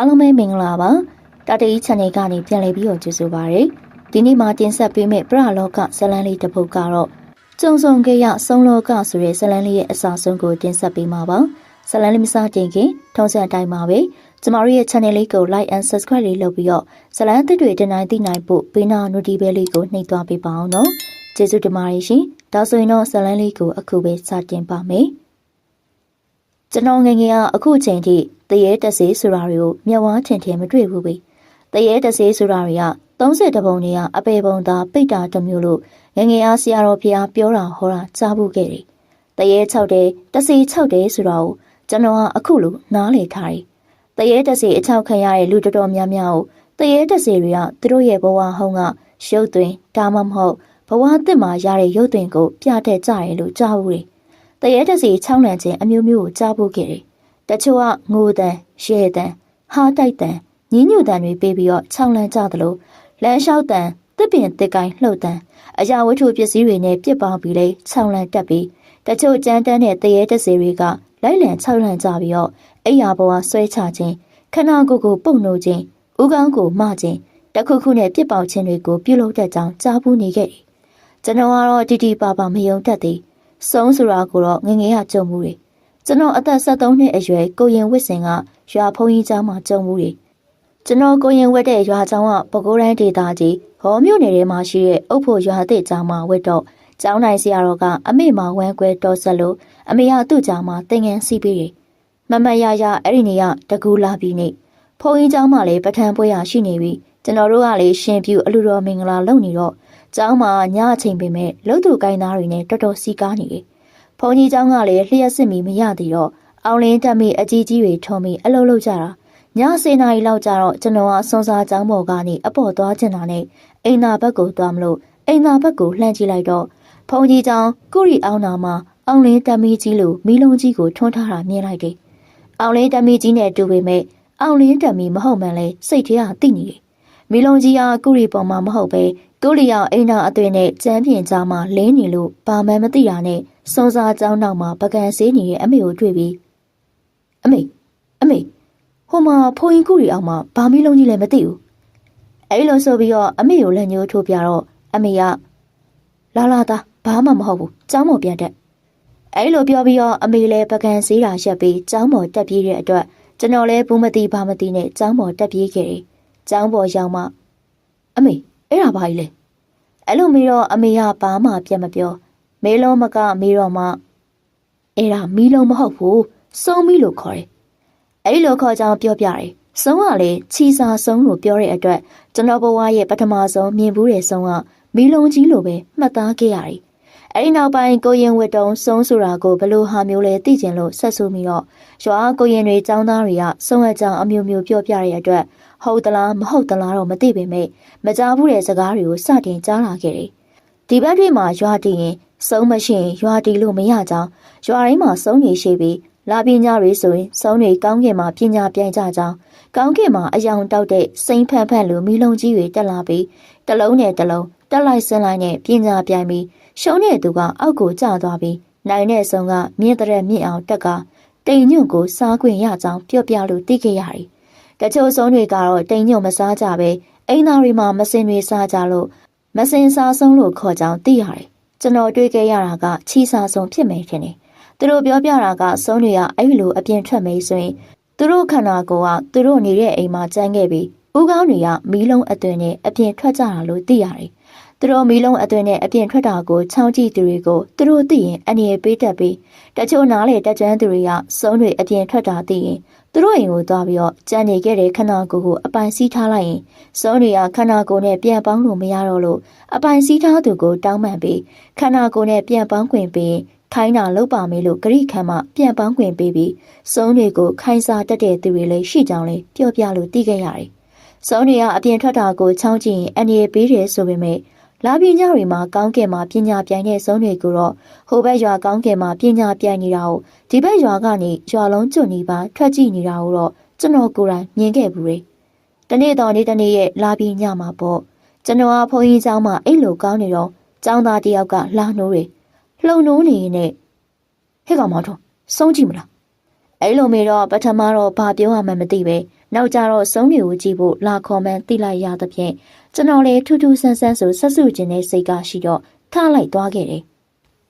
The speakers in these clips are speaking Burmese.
အားလုံးပဲမင်္ဂလာပါတာတီ channel ကနေပြန်လည်ပြီးတော့ကြိုဆိုပါရစေဒီနေ့မှာတင်ဆက်ပေးမယ့်ပရလောကဇလန်းလေးတစ်ပုဒ်ကတော့ကျုံစုံကြရဆုံးလောကဆိုတဲ့ဇလန်းလေးရဲ့အစာဆုံးကိုတင်ဆက်ပေးမှာပါဇလန်းလေးမစတင်ခင်ထုံးစံအတိုင်းပါပဲကျမတို့ရဲ့ channel လေးကို like and subscribe လေးလုပ်ပြီးတော့ဇလန်းအသစ်တွေတင်နိုင်သိနိုင်ဖို့ပေးနာ notification လေးကိုနှိပ်သွားပေးပါအောင်နော်ကျေးဇူးတင်ပါတယ်ရှင်ဒါဆိုရင်တော့ဇလန်းလေးကိုအခုပဲစတင်ပါမယ် ကျွန်တော်ငယ်ငယ်ကအခုချိန်ထိတရေတက်စေးဆိုတာတွေကိုမျက်ဝါးထင်ထင်မတွေ့ဘူးပဲတရေတက်စေးဆိုတာတွေက30တပုံတွေကအပေပုံသားပိတ်တာတစ်မျိုးလို့ငယ်ငယ်အားဆရာတော်ဖျားပြောတာဟောတာကြားဖို့ခဲ့တယ်တရေ6တယ်တစေး6တယ်ဆိုတာကိုကျွန်တော်ကအခုလိုနားလည်ထားတယ်တရေတက်စေးအချောက်ခံရတဲ့လူတော်တော်များများကိုတရေတက်စေးတွေကသူတို့ရဲ့ဘဝဟုံးကရုပ်သွင်းဒါမှမဟုတ်ဘဝအသစ်မှာရတဲ့ရုပ်သွင်းကိုပြတတ်ကြတယ်လို့ကြားဘူးတယ် တရေတက်စီချောင်းလန့်ခြင်းအမျိုးမျိုးကိုကြားဖို့ခဲ့တယ်။တချို့ကငိုတန်၊ရဲတန်၊ဟာတိုက်တန်၊ညင်းညူတန်တွေပေးပြီးတော့ချောင်းလန့်ကြသလိုလမ်းလျှောက်တန်၊တစ်ပင်တစ်ကိုင်းလှုပ်တန်အရာဝတ္ထုပစ္စည်းတွေနဲ့ပြစ်ပေါင်းပြီးလေချောင်းလန့်တက်ပြီးတချို့ကြမ်းတမ်းတဲ့တရေတက်စီတွေကလိုက်လံချောင်းလန့်ကြပြီးတော့အိယာဘဝဆွဲချခြင်းခနာကိုယ်ကိုပုံနှိုးခြင်းဥကောင်းကိုမခြင်းတခုခုနဲ့ပြစ်ပေါက်ခြင်းတွေကိုပြုလုပ်တတ်ကြောင်းကြားဘူးနေခဲ့တယ်။ကျွန်တော်ကတော့တီတီပါပါမယုံတတ်သေး။ ဆုံးဆိုတာကိုတော့ငငယ်ကကြုံမှုတွေကျွန်တော်အသက်73နှစ်အရွယ်ကိုရင်ဝစ်စင်ကရွာဖုန်းကြီးကျောင်းမှာကြုံမှုတွေကျွန်တော်ကိုရင်ဝက်တဲ့ရွာကျောင်းကပကိုးတိုင်းဒေသကြီးဟောမြို့နယ်ထဲမှာရှိတဲ့အုပ်ဖို့ရွာသစ်ကျောင်းမှာဝက်တော့ကျောင်းနိုင်ဆရာတော်ကအမေမှာဝမ်းကွဲတော်ဆက်လို့အမေကသူ့ကျောင်းမှာတင်ငန်းစီးပြီးတယ်မမရရအဲ့ဒီနေ့ကတကူလာပြီးနေဖုန်းကြီးကျောင်းမှာလည်းပထန်ပွဲရရှိနေပြီကျွန်တော်တို့ကလည်းရှင်ပြူအလူတော်မင်္ဂလာလုပ်နေတော့ ကျောင်းမှာညအချိန်ပင်မဲ့လှုပ်သူကိုင်းသားတွေနဲ့တော်တော်စီကားနေတယ်။ဘုန်းကြီးကျောင်းကလည်းလျှက်စစ်မီမရသေးတော့အောင်လင်းတက်မိအကြီးကြီးတွေထုံပြီးအလုပ်လုပ်ကြတာ။ညစေနာရီလောက်ကျတော့ကျွန်တော်ကစွန်စားကျောင်းပေါ်ကနေအပေါ်သွားချင်တာနဲ့အိမ်သာဘက်ကိုသွားမလို့အိမ်သာဘက်ကိုလှမ်းကြည့်လိုက်တော့ဘုန်းကြီးကျောင်းကုရီအောင်နာမှာအောင်လင်းတက်မိကြီးလိုမီလုံးကြီးကိုထွန်းထားတာမြင်လိုက်တယ်။အောင်လင်းတက်မိကြီးနဲ့တူပေမဲ့အောင်လင်းတက်မိမဟုတ်မှန်းလဲစိတ်ထဲကသိနေတယ်။မီလုံးကြီးကကုရီပေါ်မှာမဟုတ်ပဲ ကိုလီယောင်အိမ်နာအသွင်နဲ့ကျန်းပြင်ကြားမှာလင်းနေလို့ဘာမှမသိတာနဲ့စွန်စားကျောင်းနောက်မှာပကံဆေးနေတဲ့အမေကိုတွေ့ပြီးအမေအမေဟိုမှာဖိုးရင်ကူရီအောင်မှာဘာမီးလုံးကြီးလည်းမသိဘူးအဲ့လိုဆိုပြီးတော့အမေကိုလက်ညှိုးထိုးပြတော့အမေကလာလာသားဘာမှမဟုတ်ဘူးကျောင်းပေါ်ပြန်တက်အဲ့လိုပြောပြီးတော့အမေလည်းပကံဆေးတာရက်ပြီးကျောင်းပေါ်တက်ပြေးတဲ့အတွက်ကျွန်တော်လည်းဘူးမသိဘာမသိနဲ့ကျောင်းပေါ်တက်ပြေးခဲ့တယ်ကျောင်းပေါ်ရောက်မှအမေ အဲ့ဒါဘာကြီးလဲအဲ့လိုမေးတော့အမေကဘာမှပြန်မပြောမေလုံးမကမေးတော့မှအဲ့ဒါမီးလုံးမဟုတ်ဘူးစုံမီးလို့ခေါ်တယ်အဲ့လိုခေါ်ကြောင်းပြောပြတယ်စုံကလည်းချီစာစုံလို့ပြောတဲ့အတွက်ကျွန်တော်ဘဝရဲ့ပထမဆုံးမြင်ဘူးတဲ့စုံကမီးလုံးကြီးလိုပဲမှတ်သားခဲ့ရတယ် အဲ့ဒီနောက်ပိုင်းကိုရင်ဝတ်တုံးစုံဆိုတာကိုဘလို့ဟာမျိုးလဲသိကျင်လို့ဆက်ဆိုပြီးတော့ရွာကိုရင်တွေចောင်းသားတွေကစုံအကြောင်းအမျိုးမျိုးပြောပြရတဲ့အတွက်ဟုတ်သလားမဟုတ်သလားတော့မသိပေမဲ့မကြားဘူးတဲ့စကားတွေကိုစတင်ကြားလာခဲ့တယ်။ဒီဘက်တွေမှာရွာတည်ရင်စုံမရှိရင်ရွာတည်လို့မရကြောင်းရွာတိုင်းမှာစုံနေရှိပြီးလာပညာတွေဆိုရင်စုံတွေကောင်းကင်မှာပညာပြိုင်ကြကြောင်းကောင်းကင်မှာအယောင်တောက်တဲ့စိမ့်ဖက်ဖက်လိုမီးလုံးကြီးတွေတက်လာပြီးတလုံးနဲ့တလုံးတက်လိုက်ဆင်းလိုက်နဲ့ပညာပြိုင်ပြီး ရှုံးတဲ့သူကအောက်ကိုကျသွားပြီးနိုင်တဲ့ဆုံးကမြင့်တဲ့မြင့်အောင်တက်ကတိမ်ညွန့်ကိုစားခွင့်ရကြောင်းပြောပြလို့သိခဲ့ရတယ်။တချို့ဆုံးတွေကတော့တိမ်ညွန့်မစားကြပဲအိမ်သားတွေမှာမစင်တွေစားကြလို့မစင်စားဆုံးလို့ခေါ်ကြောင်းသိရတယ်။ကျွန်တော်တွေးခဲ့ရတာကချီစားဆုံးဖြစ်မယ်ထင်တယ်။သူတို့ပြောပြတာကဆုံးတွေကအဲ့လိုအပြင်ထွက်မေးဆိုရင်သူတို့ခန္ဓာကိုယ်ကသူတို့နေတဲ့အိမ်မှာကျန်းခဲ့ပြီးဦးကောင်းတွေကမီးလုံးအသွင်နဲ့အပြင်ထွက်ကြတာလို့သိရတယ်။ သူတို့မီးလုံးအသွင်နဲ့အပြင်ထွက်တာကိုချောင်းကြည့်သူတွေကိုသူတို့သိရင်အနေရပေးတတ်ပြီးတချို့နားလေတက်ကြမ်းသူတွေကစုံတွေအပြင်ထွက်တာသိရင်သူတို့အိမ်ကိုသွားပြီးတော့ကြံနေခဲ့တဲ့ခန္ဓာကိုယ်ကိုအပိုင်စီးထားလိုက်ရင်စုံတွေကခန္ဓာကိုယ်နဲ့ပြန်ပေါင်းလို့မရတော့လို့အပိုင်စီးထားသူကိုတောင်းပန်ပြီးခန္ဓာကိုယ်နဲ့ပြန်ပေါင်းခွင့်ပေးခိုင်းတာလုပ်ပါမယ်လို့ဂရိခံမှပြန်ပေါင်းခွင့်ပေးပြီးစုံတွေကိုခိုင်းစားတတ်တဲ့သူတွေလည်းရှိကြောင်းလည်းပြောပြလို့သိခဲ့ရတယ်။စုံတွေကအပြင်ထွက်တာကိုချောင်းကြည့်ရင်အနေပေးတယ်ဆိုပေမဲ့ လာပြင်းညတွေမှာကောင်းကင်မှာပညာပြိုင်တဲ့စုံးတွေကိုတော့ဟိုဘက်ရွာကောင်းကင်မှာပညာပြိုင်နေတာကိုဒီဘက်ရွာကနေရွာလုံးကျွနေပါထွက်ကြည့်နေတာကိုတော့ကျွန်တော်ကိုယ်တိုင်မြင်ခဲ့ဘူးလေတနေ့တော်နေ့တနေ့ရဲ့လာပြင်းညမှာပေါ့ကျွန်တော်ကဘုန်းကြီးကျောင်းမှာအဲ့လိုကောင်းနေတော့ကျောင်းသားတယောက်ကလာနှိုးတွေလှုံနှိုးနေနဲ့ဟဲ့ကောင်မောင်ထုံးစုံးကြည့်မလားအဲ့လိုမေတော့ပထမတော့ဘာပြောရမှမသိပဲနောက်ကြတော့စုံးတွေကိုကြည့်ဖို့လာခေါ်မှန်းသိလိုက်ရသဖြင့် ကျွန်တော်လည်းထူးထူးဆန်းဆန်းဆိုဆက်စုခြင်းနဲ့စိတ်ကရှိတော့ထလိုက်သွားခဲ့တယ်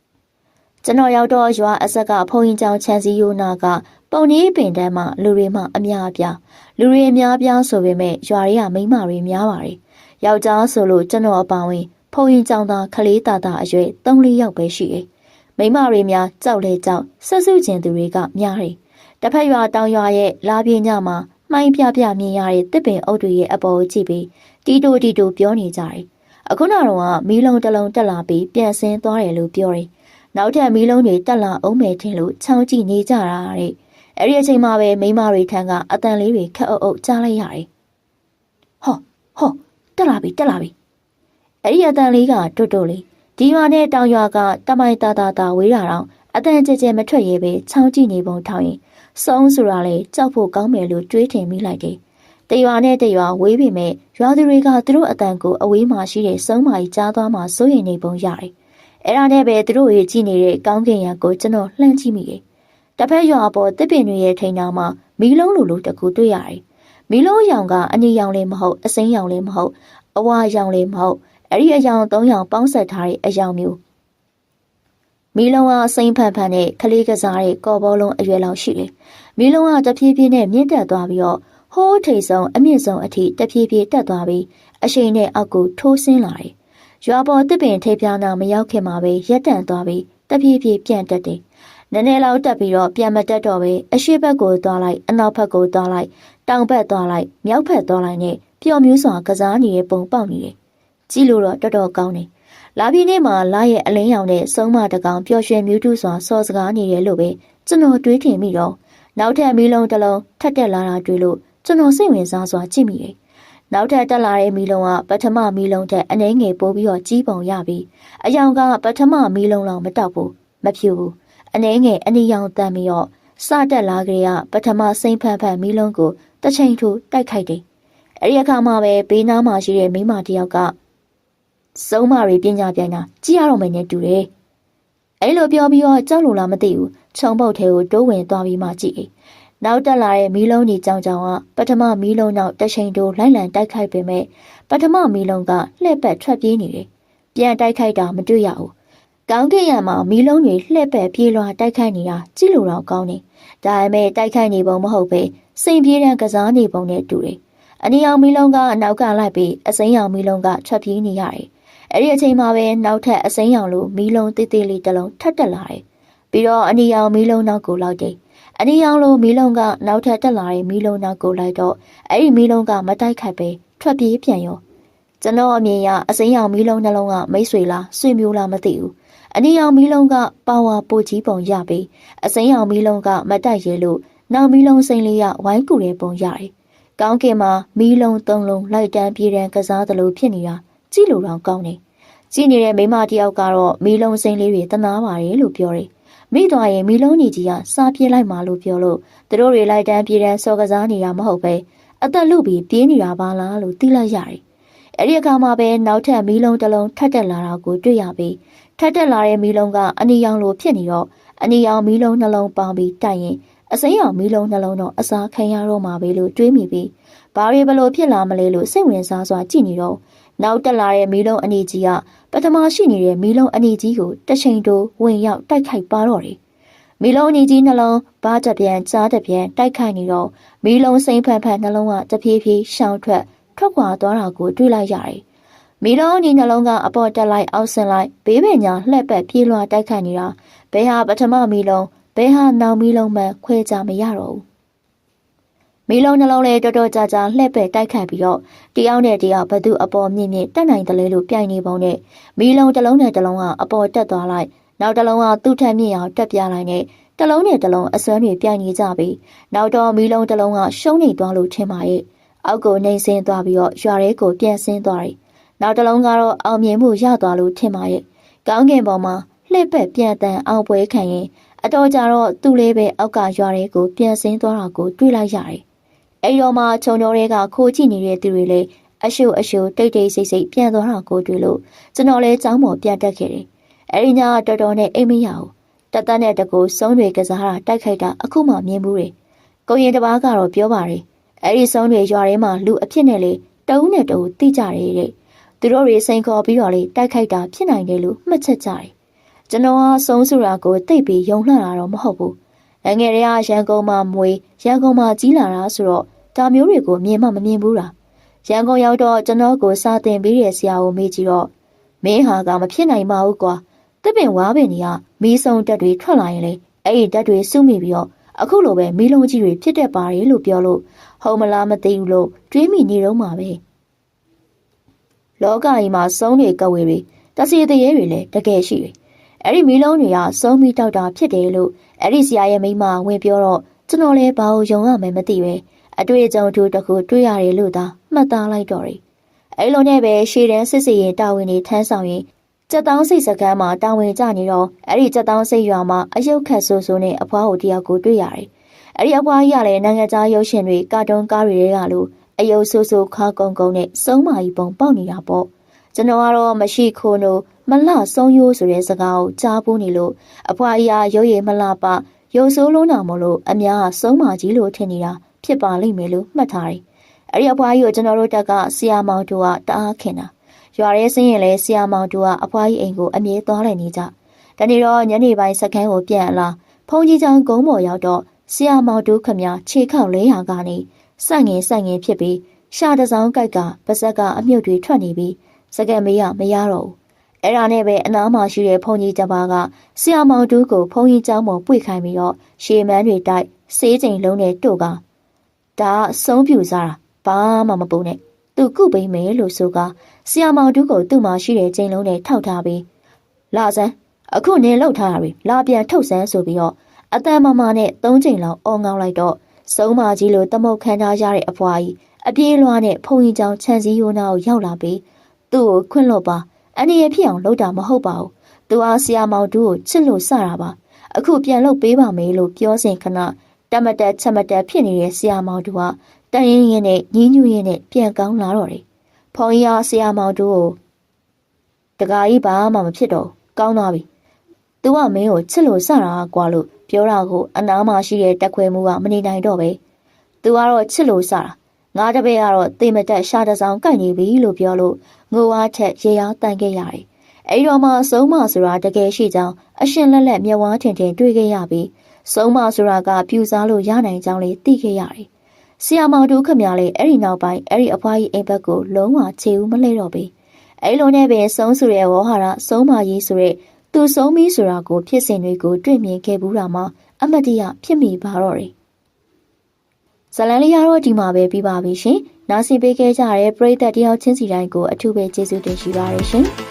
။ကျွန်တော်ရောက်တော့ရွာအဆက်ကဖုန်ရင်ကြောင်ခြံစည်းရိုးနာကပုံနေပင်တန်းမှာလူတွေမှအများအပြားလူတွေအများအပြားဆိုပေမဲ့ရွာတွေကမိန်းမတွေများပါတယ်။ယောက်ျားဆိုလို့ကျွန်တော်အပါဝင်ဖုန်ရင်ကြောင်သားခလေးတာတာအရွယ်၃-၄ယောက်ပဲရှိတယ်။မိန်းမတွေများကြောက်လဲကြောက်ဆက်စုခြင်းသူတွေကများတယ်။တစ်ဖက်ရွာတောင်ရွာရဲ့လာပြင်းညမှာ မှိုင်းပြပြမြင်ရတဲ့တစ်ပင်အုပ်တွေရဲ့အပေါ်ကိုကြည့်ပြီးတီတိုတီတိုပြောနေကြတယ်။အခုနောက်တော့မီးလုံးတစ်လုံးတက်လာပြီးပြန်ဆင်းသွားတယ်လို့ပြောတယ်။နောက်ထပ်မီးလုံးတွေတက်လာအောင်မယ်ထင်လို့ချောင်းကြည့်နေကြတာတဲ့။အဲ့ဒီအချိန်မှာပဲမိမတွေထံကအတန်လေးတွေခက်အုပ်အုပ်ကြားလိုက်ရတယ်။ဟောဟောတက်လာပြီတက်လာပြီ။အဲ့ဒီအတန်လေးကတွတ်တွတ်လေးဒီရွာနဲ့တောင်ရွာကတမိုင်တာတာတာဝေးတာတော့အတန်ကြဲကြဲမထွက်ရဲပဲချောင်းကြည့်နေပုံထောင်ရင် စုံဆိုတာလေကြောက်ဖို့ကောင်းမယ်လို့တွေးထင်မိလိုက်တယ်။တရွာနဲ့တရွာဝေးပေမဲ့ရွာသူတွေကသူတို့အတန်ကိုအဝေးမှာရှိတဲ့စုံးမာကြီးကြားသွားမှစိုးရိမ်နေပုံရတယ်။အဲ့ဒါနဲ့ပဲသူတို့ရဲ့ကြည့်နေတဲ့ကောင်းကင်ရံကိုကျွန်တော်လှမ်းကြည့်မိတယ်။တစ်ဖက်ရွာပေါ်တစ်ပင်တွေရဲ့ထိန်နာမှာမီးလုံးလိုလိုတကူတွေ့ရတယ်။မီးလုံးရောင်ကအနီရောင်လည်းမဟုတ်အစိမ်းရောင်လည်းမဟုတ်အဝါရောင်လည်းမဟုတ်အဲ့ဒီအယောင်၃ယောင်ပေါင်းဆက်ထားတဲ့အယောင်မျိုး မီလုံးကစိမ့်ဖန်ဖန်နဲ့ကလေးကစားတဲ့ကော်ဘောလုံးအရွယ်လောက်ရှိတယ်။မီလုံးကတဖြည်းဖြည်းနဲ့မြင့်တက်သွားပြီးတော့ဟိုးထိတ်ဆုံးအမြင့်ဆုံးအထိတဖြည်းဖြည်းတက်သွားပြီးအရှိန်နဲ့အောက်ကိုထိုးဆင်းလာတယ်။ရွာပေါ်တစ်ပင်ထိပ်ပြားနာမရောက်ခင်မှာပဲရက်တန့်သွားပြီးတဖြည်းဖြည်းပြန်တက်တယ်။နည်းနည်းလောက်တက်ပြီးတော့ပြန်မတက်တော့ပဲအရှိဘက်ကိုသွားလိုက်အနောက်ဘက်ကိုသွားလိုက်တောင်ဘက်သွားလိုက်မြောက်ဘက်သွားလိုက်နဲ့ပျော်မြူးစွာကစားနေတဲ့ပုံပေါက်နေတယ်။ကြည့်လို့တော့တော်တော်ကောင်းတယ်။ လာပြီးနေ့မှာလာရဲ့အလင်းရောင်နဲ့စုံမတကောင်ပျော်ရွှင်မြူးတူးစွာစော်စကားနေတယ်လို့ပဲကျွန်တော်တွေးထင်မိတော့နောက်ထပ်မီးလုံးတစ်လုံးထပ်တက်လာတာတွေ့လို့ကျွန်တော်စိတ်ဝင်စားစွာကြည့်မိတယ်။နောက်ထပ်တက်လာတဲ့မီးလုံးကပထမမီးလုံးထက်အနှဲငယ်ပိုးပြီးတော့ကြီးပုံရပြီးအယောင်ကပထမမီးလုံးလောက်မတောက်ဘူးမဖြူဘူးအနှဲငယ်အနီရောင်တန်ပြီးတော့စတက်လာကြရပထမစိမ့်ဖန်ဖန်မီးလုံးကိုတစ်ချိန်ထိုးတိုက်ခိုက်တယ်။အဲဒီအခါမှာပဲဘေးနားမှာရှိတဲ့မိမတယောက်က စုံမတွေပညာပြန်တာကြည့်ရတော့မယ်နဲ့တူတယ်။အဲလိုပြောပြီးတော့ကြောက်လို့လားမသိဘူး။ခြုံပုတ်ထဲကိုတိုးဝင်သွားပြီးမှကြည့်။နောက်တက်လာတဲ့မီးလုံးကြီးကြောင်ကြောင်ကပထမမီးလုံးနောက်တချိန်တိုးလိုက်လံတိုက်ခိုက်ပေမဲ့ပထမမီးလုံးကလှည့်ပတ်ထွက်ပြေးနေတယ်။ပြန်တိုက်ခိုက်တာမတွေ့ရဘူး။ကောင်းကင်ရံမှာမီးလုံးတွေလှည့်ပတ်ပြေးလွှာတိုက်ခိုက်နေတာကြည့်လို့တော့ကောင်းနေ။ဒါပေမဲ့တိုက်ခိုက်နေပုံမဟုတ်ပဲစိန်ပြေးတဲ့ကစားနေပုံနဲ့တူတယ်။ အနီအောင်မီးလုံးကအနောက်ကလိုက်ပြီးအစိမ်းရောင်မီးလုံးကထွက်ပြေးနေရတယ်။အဲ့ဒီအချိန်မှာပဲနောက်ထပ်အစိမ်းရောင်လိုမီးလုံးတေးသေးလေးတစ်လုံးထပ်တက်လာတယ်။ပြီးတော့အနီရောင်မီးလုံးနောက်ကိုလောက်တယ်။အနီရောင်လိုမီးလုံးကနောက်ထပ်တက်လာတဲ့မီးလုံးနောက်ကိုလိုက်တော့အဲ့ဒီမီးလုံးကမတိုက်ခိုက်ပဲထွက်ပြေးပြန်ရော။ကျွန်တော်အမြင်ရအစိမ်းရောင်မီးလုံးနှလုံးကမိတ်ဆွေလားဆွေမျိုးလားမသိဘူး။အနီရောင်မီးလုံးကပါဝါပိုကြီးပုံရပြီးအစိမ်းရောင်မီးလုံးကမတိုက်ရဲလို့နောက်မီးလုံးစိမ့်လေးရဝိုင်းကူတဲ့ပုံရတယ်။ ကောင်းကင်မှာမီးလုံးသုံးလုံးလိုက်တန်းပြေးတန်းကစားသလိုဖြစ်နေတာကြည့်လို့တော့ကောင်းတယ်။ကြည့်နေတဲ့မိမတယောက်ကတော့မီးလုံးစိမ့်လေးတွေတနာပါတယ်လို့ပြောတယ်။မိသွားရင်မီးလုံးကြီးကြီးကစားပြေးလိုက်မှလို့ပြောလို့သူတို့တွေလိုက်တန်းပြေးတန်းစော်ကစားနေတာမဟုတ်ပဲအသက်လူပြီးပြေးနေတာပါလားလို့သိလိုက်ရတယ်။အဲ့ဒီအခါမှာပဲနောက်ထပ်မီးလုံးတစ်လုံးထပ်တက်လာတာကိုတွေ့ရပြီးထပ်တက်လာတဲ့မီးလုံးကအနီရောင်လိုဖြစ်နေတော့အနီရောင်မီးလုံးနှလုံးပေါင်းပြီးတိုက်ရင် အစိမ်းရောင်မီးလုံးနှလုံးတော့အစားခံရတော့မှာပဲလို့တွေးမိပြီးဘာတွေဘလို့ဖြစ်လာမလဲလို့စိတ်ဝင်စားစွာကြည့်နေတော့နောက်တက်လာတဲ့မီးလုံးအနေကြီးကပထမရှိနေတဲ့မီးလုံးအနေကြီးကိုတချိန်တိုးဝင်ရောက်တိုက်ခိုက်ပါတော့တယ်။မီးလုံးအနေကြီးနှလုံးဘားတပြန်ကြားတပြန်တိုက်ခိုက်နေတော့မီးလုံးစိမ့်ဖန်ဖန်နှလုံးကတဖြည်းဖြည်းရှောင်ထွက်ထွက်ခွာသွားတာကိုတွေ့လိုက်ရတယ်။မီးလုံးအနေနှလုံးကအပေါ်တက်လိုက်အောက်ဆင်းလိုက်ဘေးပင်ညာလှက်ပတ်ပြေးလွှာတိုက်ခိုက်နေတာဘယ်ဟာပထမမီးလုံး ဘယ်ဟာနောက်မီးလုံးမှခွဲခြားမရတော့ဘူးမီးလုံးနှလုံးလေးတော်တော်ကြာကြာလှည့်ပဲ့တိုက်ခတ်ပြီးတော့တယောက်နဲ့တယောက်ဘသူအပေါ်မြင့်မြင့်တက်နိုင်တယ်လေလို့ပြိုင်နေပုံနဲ့မီးလုံးတစ်လုံးနဲ့တစ်လုံးကအပေါ်တက်သွားလိုက်နောက်တစ်လုံးကသူ့ထက်မြင့်အောင်တက်ပြလိုက်နဲ့တစ်လုံးနဲ့တစ်လုံးအစွမ်းတွေပြိုင်နေကြပြီးနောက်တော့မီးလုံးတစ်လုံးကရှုံးနေသွားလို့ထင်ပါရဲ့အောက်ကိုနှိမ်ဆင်းသွားပြီးတော့ရွာရဲကိုပြန်ဆင်းသွားတယ်နောက်တစ်လုံးကတော့အောင်မြင်မှုရသွားလို့ထင်ပါရဲ့ကောင်းကင်ပေါ်မှာလှည့်ပက်ပြန်တန်အောင်ပွဲခံရင် အတော်ကြတော့သူ့လေးပဲအောက်ကရွာရဲကိုပြန်ဆင်းသွားတာကိုတွေ့လိုက်ရတယ်အဲ့တော့မှခြုံတော်တွေကခိုးကြည့်နေတဲ့သူတွေလည်းအရှုအရှုတိတ်တိတ်ဆိတ်ဆိတ်ပြန်သွားတာကိုတွေ့လို့ကျွန်တော်လည်းចောင်းပေါ်ပြန်တက်ခဲ့တယ်။အဲ့ဒီညတော်တော်နဲ့အိမ်မရဘူး။တသက်နဲ့တကူစုံတွေကစားတာတိုက်ခိုက်တာအခုမှမြင်မှုတယ်။ကိုရင်တပားကတော့ပြောပါတယ်အဲ့ဒီဆုံးတွေရွာထဲမှာလူအဖြစ်နဲ့လေတအုပ်နဲ့တအုပ်တိကြတယ်တဲ့သူတို့တွေစိန်ခေါ်ပြီးတော့လေတိုက်ခိုက်တာဖြစ်နိုင်တယ်လို့မှတ်ချက်ကြတယ် ကျွန်တော်ကဆုံးစုရာကိုတိတ်ပြီးယုံလှတာတော့မဟုတ်ဘူးအငယ်တွေကရန်ကုန်မှာမွေရန်ကုန်မှာကြီးလာတာဆိုတော့ဒါမျိုးတွေကိုမြင်မှမမြင်ဘူးလားရန်ကုန်ရောက်တော့ကျွန်တော်ကိုစာသင်ပေးတဲ့ဆရာကိုမေးကြည့်တော့မင်းဟာကမဖြစ်နိုင်ပါဘူးကွာတစ်ပင်ဝါပင်တွေကမီးစုံတက်တွေထွက်လာရင်လေအဲ့ဒီတက်တွေစုမိပြီးတော့အခုလိုပဲမီးလုံးကြီးတွေဖြစ်တတ်ပါတယ်လို့ပြောလို့ဟုတ်မလားမသိဘူးလို့တွေးမိနေတော့မှာပဲလောကကြီးမှာစုံးတွေကဝေတွေတစီတရေတွေလည်းတကယ်ရှိတယ် အဲ့ဒီမီးလုံးတွေကစုံးပြီးတောက်တာဖြစ်တယ်လို့အဲ့ဒီဆရာရဲ့မိမဝင်ပြောတော့ကျွန်တော်လည်းဘာလို့ယုံရမယ်မသိပဲအတွေ့အကြုံတူတစ်ခုတွေ့ရတယ်လို့သာမှတ်သားလိုက်တော့တယ်အဲ့လိုနဲ့ပဲရှေ့တန်းစစ်စီရင်တာဝန်တွေထမ်းဆောင်ရင်ကြက်တောင်းစိတ်စကမ်းမှာတာဝန်ကျနေတော့အဲ့ဒီကြက်တောင်းစိတ်ရွာမှာအယုတ်ခတ်ဆိုးဆိုးနဲ့အဖွားကိုတယောက်ကိုတွေ့ရတယ်။အဲ့ဒီအဖွားကြီးကလည်းနိုင်ငံခြားရုပ်ရှင်တွေကာတွန်းကားတွေကလို့အယုတ်ဆိုးဆိုးခါကုန်းကုန်းနဲ့စုံးမာကြီးပုံပေါက်နေတာပေါ့။ကျွန်တော်ကတော့မရှိခိုးနိုး မလှဆုံးရိုးဆိုတဲ့စကားကိုကြားပူးနေလို့အဖွားကြီးကရုပ်ရည်မလှပရုပ်ဆိုးလုံးတာမလို့အများကစုံးမာကြီးလို့ထင်နေတာဖြစ်ပါလိမ့်မယ်လို့မှတ်ထားတယ်။အဲ့ဒီအဖွားကြီးကိုကျွန်တော်တို့တက်ကဆရာမောင်တို့ကတအားခင်တာ။ရွာရဲစင်းရင်လဲဆရာမောင်တို့ကအဖွားကြီးအိမ်ကိုအမြဲသွားလိုက်နေကြ။တနေ့တော့ညနေပိုင်းစခန်းကိုပြန်လာဖုန်ကြီးချောင်းကုန်းပေါ်ရောက်တော့ဆရာမောင်တို့ခမခြေခောက်လဲရာကနေစန့်ငင်စန့်ငင်ဖြစ်ပြီးရှာတစောင်းကြိုက်ကပါဇက်က အမြုပ်တွေထွက်နေပြီးစကက်မေးရမရတော့ဘူး။ အဲ့ဒါနဲ့ပဲအနားမှာရှိတဲ့ဖုန်ကြီးတပါးကဆရာမောင်တို့ကိုဖုန်ကြီးချောင်းပေါ်ပွေခိုင်းပြီးတော့ရှေမန်းတွေတိုက်စေးချိန်လုံးနဲ့တို့ကဒါအဆုံးပြူစားတာဘာမှမပူနဲ့သူကုပိမယ်လို့ဆိုကဆီယာမောင်တူးကိုသူ့မှာရှိတဲ့ကျိန်လုံးနဲ့ထောက်ထားပြီးလာစမ်းအခုနင်းလောက်ထားတာတွေလာပြန်ထုတ်စမ်းဆိုပြီးတော့အတန်မမနဲ့သုံးချိန်လောက်အော်ငောင်းလိုက်တော့စုံးမကြီးလိုတမုတ်ခန်းထားရတဲ့အဖွားကြီးအပြေးလွှားနဲ့ဖုန်ကြီးချောင်းခြံစည်းရိုးနာကိုရောက်လာပြီးသူ့ကိုခွင့်လွတ်ပါ အနေရဖြစ်အောင်လုပ်တာမဟုတ်ပါဘူးသူအားဆီယာမောင်တူးကိုချစ်လို့စတာပါအခုပြန်လုပ်ပေးပါမယ်လို့ပြောစဉ်ခဏတမတက်ချက်မတက်ဖြစ်နေတဲ့ဆီယာမောင်တူကတန်ရင်ရင်နဲ့ညီးညူးရင်နဲ့ပြန်ကောင်းလာတော့တယ်။ဖုံကြီးအားဆီယာမောင်တူကိုတကာကြီးဘာမှမဖြစ်တော့ကောင်းသွားပြီ။ "तू ကမင်းကိုချစ်လို့စတာကွာလို့ပြောတာကိုအနားမှာရှိတဲ့တက်ခွဲမှုကမနေနိုင်တော့ပဲ။ "तू ကတော့ချစ်လို့စတာငါတပည့်ကတော့တေမတက်ရှာတဆောင်ကိုက်နေပြီလို့ပြောလို့ ငိုဝါထက်ရေရောတန်ခဲ့ရတယ်။အဲဒီတော့မှဆုံးမဆိုတာတကယ်ရှိကြောင်းအရှင်လက်လက်မျက်ဝါးထင်ထင်တွေ့ခဲ့ရပြီးဆုံးမဆိုတာကပြူစားလို့ရနိုင်ကြောင်းလေးသိခဲ့ရတယ်။ဆီယာမောင်တို့ခမလေးအဲ့ဒီနောက်ပိုင်းအဲ့ဒီအဖွားကြီးအိမ်ဘက်ကိုလုံးဝခြေဦးမလဲတော့ဘူး။အဲ့လိုနဲ့ပဲဆုံးဆိုတဲ့ဝေါ်ဟာရဆုံးမကြီးဆိုတဲ့သူဆုံးပြီးဆိုတာကိုဖြစ်စဉ်တွေကိုတွေ့မြင်ခဲ့ဘူးတာမှအမတ်တရဖြစ်မိပါတော့တယ်။ဇလန်လေးရတော့ဒီမှာပဲပြီးပါပြီရှင်။ နားဆင်ပေးခဲ့ကြတဲ့ပရိသတ်တယောက်ချင်းစီတိုင်းကိုအထူးပဲကျေးဇူးတင်ရှိပါရရှင်။